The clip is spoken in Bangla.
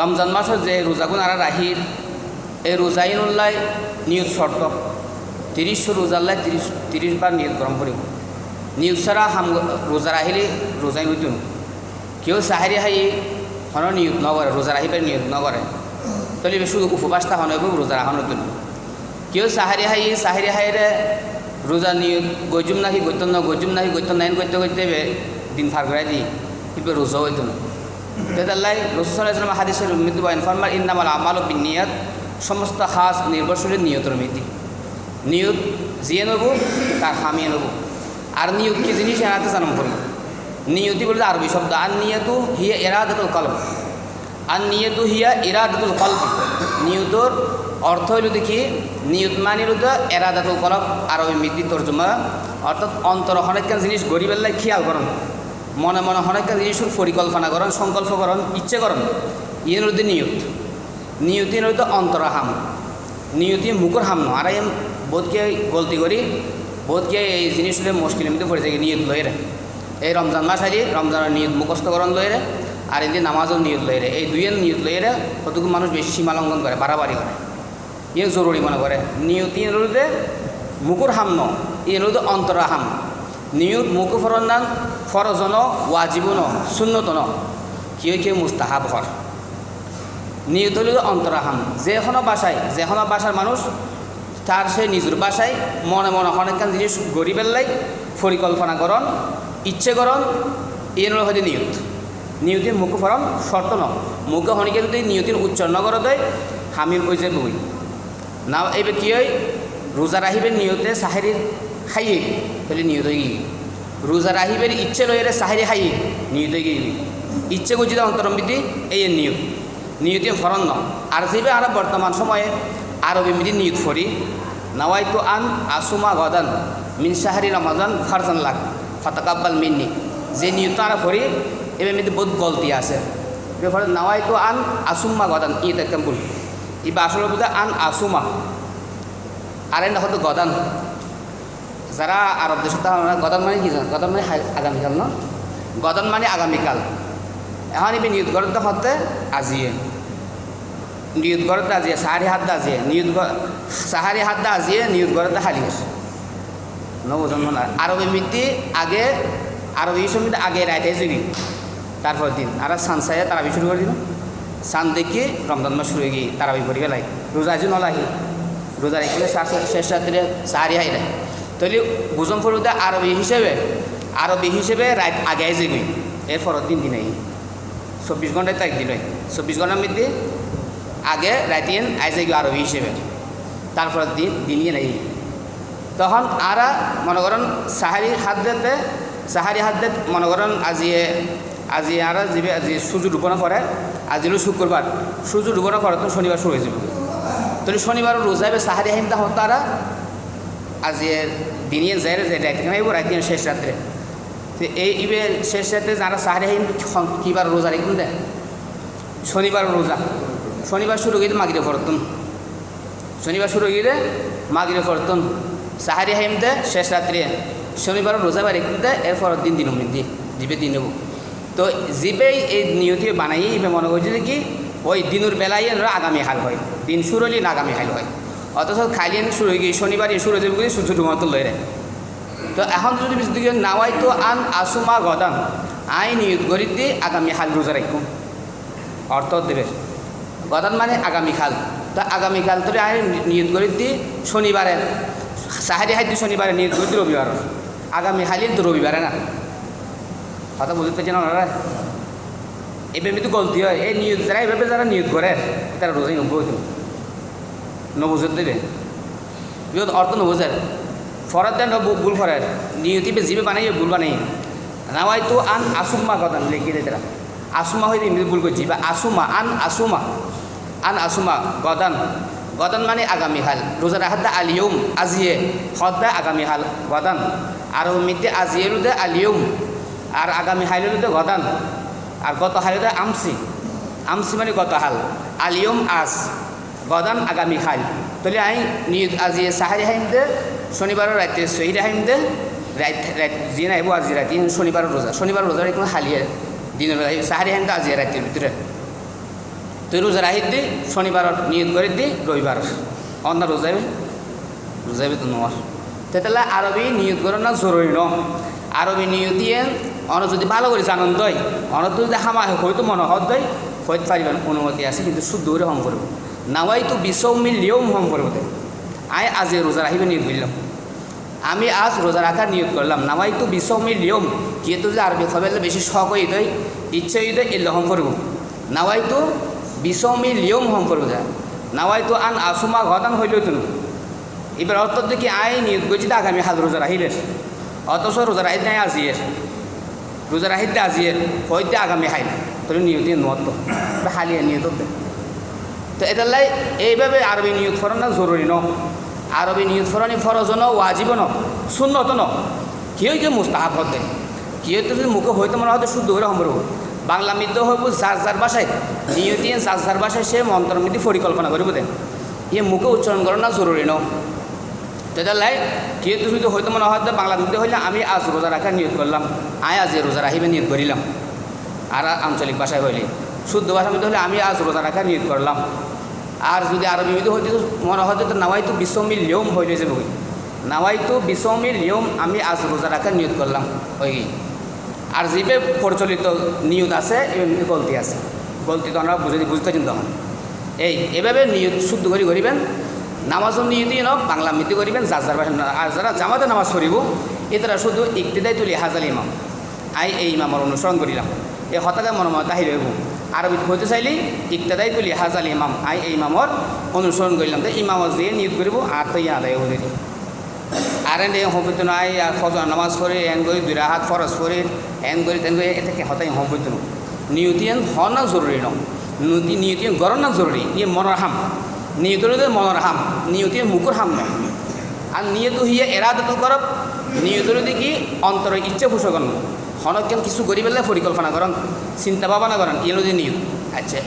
রমজান মাসের যে রোজাগুন আর রাহির এই রোজাইন উল্লাই নিয়ত শর্ত। তিরিশশো রোজাল্লাই তিরিশ তিরিশ বার নিয়ত গরম করিব। নিয়ত ছাড়া হাম রোজা রাহিলে রোজাই নতুন কেউ সাহারি হাই হন নিয়ত নগরে রোজা রাহিবার নিয়ত নগরে তাহলে শুধু উপবাস তাহন হইব, রোজা রাহন নতুন কেউ সাহারি হাই, সাহারি হাইরে রোজা নিয়ত গজুম নাহি গৈতন গজুম নাহি গৈতন নাইন করতে করতে দিন করাই দিই কিন্তু রোজা হইতো না। তেদাল্লাই রসুলাম হাদিসের মৃত্যু বয়ন ফরমার ইন্নামাল আমাল বিনিয়াত, সমস্ত হাস নির্ভরশীল নিয়তর মিতি নিয়ত জিয়ে নেব, তার হামিয়ে নেব। আর নিয়ত কি জিনিস এনাতে জানাম করি। নিয়তি বলতে আরবি শব্দ আর নিয়তু হিয়া এরাদাতুল কলব। আর নিয়তু হিয়া ইরাদাতুল কলব। নিয়তর অর্থ হইল দেখি নিয়ত মানিল তো এরাদাতুল কলব, আরবি মিতি তর্জমা। অর্থাৎ অন্তর অনেক জিনিস গরিবের খেয়াল করেন। মনে মনে অনেক জিনিসের পরিকল্পনা করেন, সংকল্প করেন, ইচ্ছে করেন, ইয়ের মধ্যে নিয়ত। নিয়তি নিয়তির মধ্যে অন্তরাহাম নিয়তি মুখর হাম ন আর এম বোধকে গলতি করি, বোধকে এই জিনিসগুলো মুশকিলের মধ্যে পড়ে থাকে নিয়ত লইরে। এই রমজান মাস আজ, রমজানের নিয়ত মুখস্থকরণ লইরে, আর এদিন নামাজও নিয়ত লইরে। এই দুইয়ের নিয়ত লইরে কতটুকু মানুষ বেশি সীমালঙ্ঘন করে, বাড়াবাড়ি করে। ইয়ে জরুরি মনে করে। নিয়তি মধ্যে মুকুর হাম ন ইয়ের মধ্যে অন্তরাহাম নিয়ত ফরজন ওয়াজিবন শূন্যতন কেউ কেউ মুস্তাহাব হর নিয়ত হল অন্তরাহাম। যেখনো বাসায় যেখনো বাসার মানুষ তার সে নিজের বাসায় মনে মনে অনেক জিনিস গরিবের লাই পরিকল্পনা করন, ইচ্ছে করন এর হয়তো নিয়ত। নিয়তি মুখ ফরম শর্ত ন মুখে হনিকে যদি নিয়তির উচ্চারণ করে দেয় হামির ওই যে বই। না এইবার কি হয়? রোজা রাহিবের নিয়তে সাহেরির খাইয়ে, তাহলে নিয়ত হয়ে গিয়ে। রোজা রাহিবের ইচ্ছে লইরে সাহেরি খাইয়ে নিয়ত গিয়ে ইচ্ছে করছি অন্তরম্বিতি এই নিয়ত। নিয়তি ফরন ন আর যেবে আর বর্তমান সময়ে আরবি মিদি নিয়ত ফরি। নাওয়াই তো আন আসুমা গদান মিন সাহারি রমাজান ফারজান লাগ ফাতাকাব্বাল মিন্নি। যে নিয়ত আর ফরি এবার মিদি বহুত গলতি আছে। এবার নাওয়াই তো আন আসুম্মা গদান ই দেখতাম বল ইবা আসলে আন আসুমা আর হয়তো গদান। যারা আরব দেশে গদান মানে কি গদান মানে আগামীকাল ন? গদন মানে আগামীকাল এখন ইবি নিয়ত করতে হতে আজিয়ে। নিয়ত করতে আজিয়ে, সাহারি হাত আজিয়ে। নিয়ত গ- সাহারি হাত আজিয়ে নিয়ত করতে হালিয়ে নবজন মানে আরবি মিতি আগে, আরবি সমিতি আগে রাইতে জুগি তারপর দিন। আর সানসাই তারাবি শুরু করে দিল। সান দেখি রমজান মাস শুরু হয়ে গিয়ে তারাবি করি গেলাই রোজা আজি নলাহি। রোজা রেখে শেষ রাত্রে সাহারি হাই দেয় তাহলে বুঝম ফরুদে আরবি হিসেবে আরবি হিসেবে রাত আগে আইসে গই এর পরের দিন দিন চব্বিশ ঘন্টায় তো একদিন হয়। চব্বিশ ঘণ্টার মধ্যে আগে রাতিন আইসে গই আরবি হিসেবে তারপরের দিন দিনই নাই। তখন আরা মনে করেন সাহারি হাত দিতে সাহারি হাত দিতে মনে করেন আজিয়ে, আজি আর যাবে আজি সূর্য ডুবনা পরে আজি হলো শুক্রবার সূর্য ডুবনা পরে তো শনিবার শুরু হয়ে যাবে। তাহলে শনিবার রোজা হবে সাহারি আহিম তখন তারা আজি দিনিয়ে যায় যে রাত খাইব রাত দিন শেষ রাত্রে। তো এই ইবে শেষ রাত্রে যারা সাহারি কিবার রোজা রেখুন দেয়? শনিবার রোজা। শনিবার শুরু গিয়ে মাগিরে ফরতুন। শনিবার শুরু গিয়ে মাগিরে ফরতুন। সাহারি হাইম দে, শেষ রাত্রে। শনিবার রোজা বাড়ি কিন্তু এরপর দিন দিন দি দিবে দিন নেব। তো জিবেই এই নিয়তি বানাই ইবে মনে করছে কি, ওই দিনের বেলায় আগামী হাল হয়। দিন শুরু হলে আগামী হাল হয়। অথচ খাইলেন শনিবারই শুরু হয়ে যাবে সূর্য ডুমাতো লয় তো এখন যদি দিকে নাওয়াই তো আন আসুমা গদান আই নিয়ত করি দি আগামী হাল রোজা রাখুন অর্থ দেবে। গদান মানে আগামীকাল তো আগামীকাল তোরে আই নিয়ত করি দি শনিবারে সাহারি হাইদি শনিবারে নিয়ত করি দি রবিবার আগামী হালিন তো রবিবারে না। কথা বুঝতে চান ওনারা এভাবে তো গলতি হয়। এই নিয়ত যারা এভাবে যারা নিয়ত করে তারা রোজাই নব্বই নবুজত দেবে বিহত অর্থ নবুজের। ফরাত দেন ভুল ফরার নিয়তি জিবে বানাই ভুল বানাই নাওয়াই তো আন আসুম্মা কথা লিখে দেয় তারা। আসুমা হইতে ইংরেজি ভুল করছি। বা আসুমা, আন আসুমা। আন আসুমা গদান। গদান মানে আগামী হাল। রোজা রাহাদ্দা আলিয়ম আজিয়ে। হদ্দা আগামী হাল, গদান। আর মিতে আজিয়েরুদে আলিয়ম আর আগামী হাইলুদে গদান। আর গত হাইলুদে আমসি। আমসি মানে গত হাল। আলিয়ম আজ গদান আগামী হাল। তাহলে আই নিয়ত আজি সাহারি হাইম দে শনিবারের রাতে সহিরে হাইম দে রাত রাত জিয়ে নাইব আজি রাতি শনিবার রোজা। শনিবার রোজার কোনো হালিয়ে দিনের বেলা সাহারি হাইম দে আজি রাতের ভিতরে তুই রোজা রাহিত দি শনিবার নিয়ত করে দি রবিবার অন্য রোজাইবে রোজাইবে তো নোয়ার তেতালে আরবি নিয়ত করার না জরুরি ন? আরবি নিয়ত দিয়ে অন যদি ভালো করেছে আনন্দ হয় অন তো যদি হামা হয়তো মনে হত দেয় হইতে পারিবেন অনুমতি আছে, কিন্তু শুদ্ধ করে হম করব নাওয়াই তো বিশ্বমিল নিয়ম হম করব দে আয় আজ রোজা রাখিবে নিয়ত করলাম আমি আজ রোজা রাখার নিয়োগ করলাম নামাই তো বিশ্বমিল নিয়ম কিন্তু যে আরবি খবর বেশি শখ হয়ে দেয় ইচ্ছে হয়ে দেয় এলে হম করব নাওয়াই তো বিশ্বমিল নিয়ম হম করব যা নাওয়াই তো আন আসুমা ঘটান হইলেও তো এবার অর্থ দেখি আয় নিয়োগ করছি তো আগামী হাত রোজা রাহিলে অথচ রোজা রাহিত নাই আজিয়ের রোজা রাহিতে আজিয়ের হইতে আগামী হাইল তোর নিয়তি নত হালিয়ে নিয়ত দে। তো এটার লাই এইভাবে আরবি নিয়োগ ফরানো জরুরি ন? আরবি নিয়োগ ফরানি ফরজ ন, ওয়াজিব ন শূন্যত ন? কেউ কেউ মুস্তাহাব হতে কেউ তো যদি মুখে হইতে মনে হয়তো শুদ্ধ করে সম্পর্ক বাংলা মিদ্য হইব যার যার বাসায় নিয়তি যার যার বাসায় সে মন্ত্রমিতি পরিকল্পনা করিব দেন ইয়ে মুখে উচ্চারণ করা না জরুরি ন? তেতার লাই কেউ তো যদি হয়তো মনে হয়তো বাংলা মিদ্য হইলে আমি আজ রোজা রাখার নিয়োগ করলাম। আয় আজ রোজা রাখিবে নিয়োগ করিলাম। আর আঞ্চলিক ভাষায় হইলে। শুদ্ধ ভাষার মধ্যে হলে আমি আজ রোজা রাখার নিয়োগ করলাম। আর যদি আরবি মধ্যে হইতে তো মনে হয়তো তো নাওয়াইতো বিশ্বমিল নিয়ম হইলে যাবে ওই নাওয়াইতো বিশ্বমিল নিয়ম আমি আজ রোজা রাখার নিয়োগ করলাম, ওই। আর যেভাবে প্রচলিত নিয়ত আছে গলতি আছে। গলতি তো আমরা বুঝে বুঝতে চিন্তা হন এই, এভাবে নিয়ত শুদ্ধ করে করিবেন। নামাজও নিয়তই ন বাংলা মিতি করিবেন, যার যার ভাষা আর যারা জামাতে নামাজ পড়িব এতারা শুধু ইকতিদাই তুলি হাজাল ইমাম। আই এই ইমামর অনুসরণ করিলাম। এই হতাকে মনোমত হইব। আরবিত হইতে চাইলে, ইকতাদাই তুলি হাজাল ইমাম, আই এই ইমামর অনুসরণ করিলাম তো ইমামত যে নিয়োগ করিব আর তো আদায় হয়ে আর এনে হবিত নাই আর ফজর নামাজ পড়ে, এন করে দুই হাত ফরজ পড়ে, এন করে তেন করে এটাকে হতাই হবিত ন। নিয়তিয়েন হ না জরুরি ন। নিয়তি নিয়তিয়েন গরম না জরুরি ইয়ে মনের হাম। নিয়তের মনের হাম নিয়তিয়েন মুখর হাম না আর নিয়ত হিয়ে এরাদত করব, নিয়তের কি? অন্তরের ইচ্ছে পোষণ হনকেন কিছু গরিবের পরিকল্পনা করেন চিন্তা ভাবনা করেন ইয়ে নিয়ত আচ্ছা।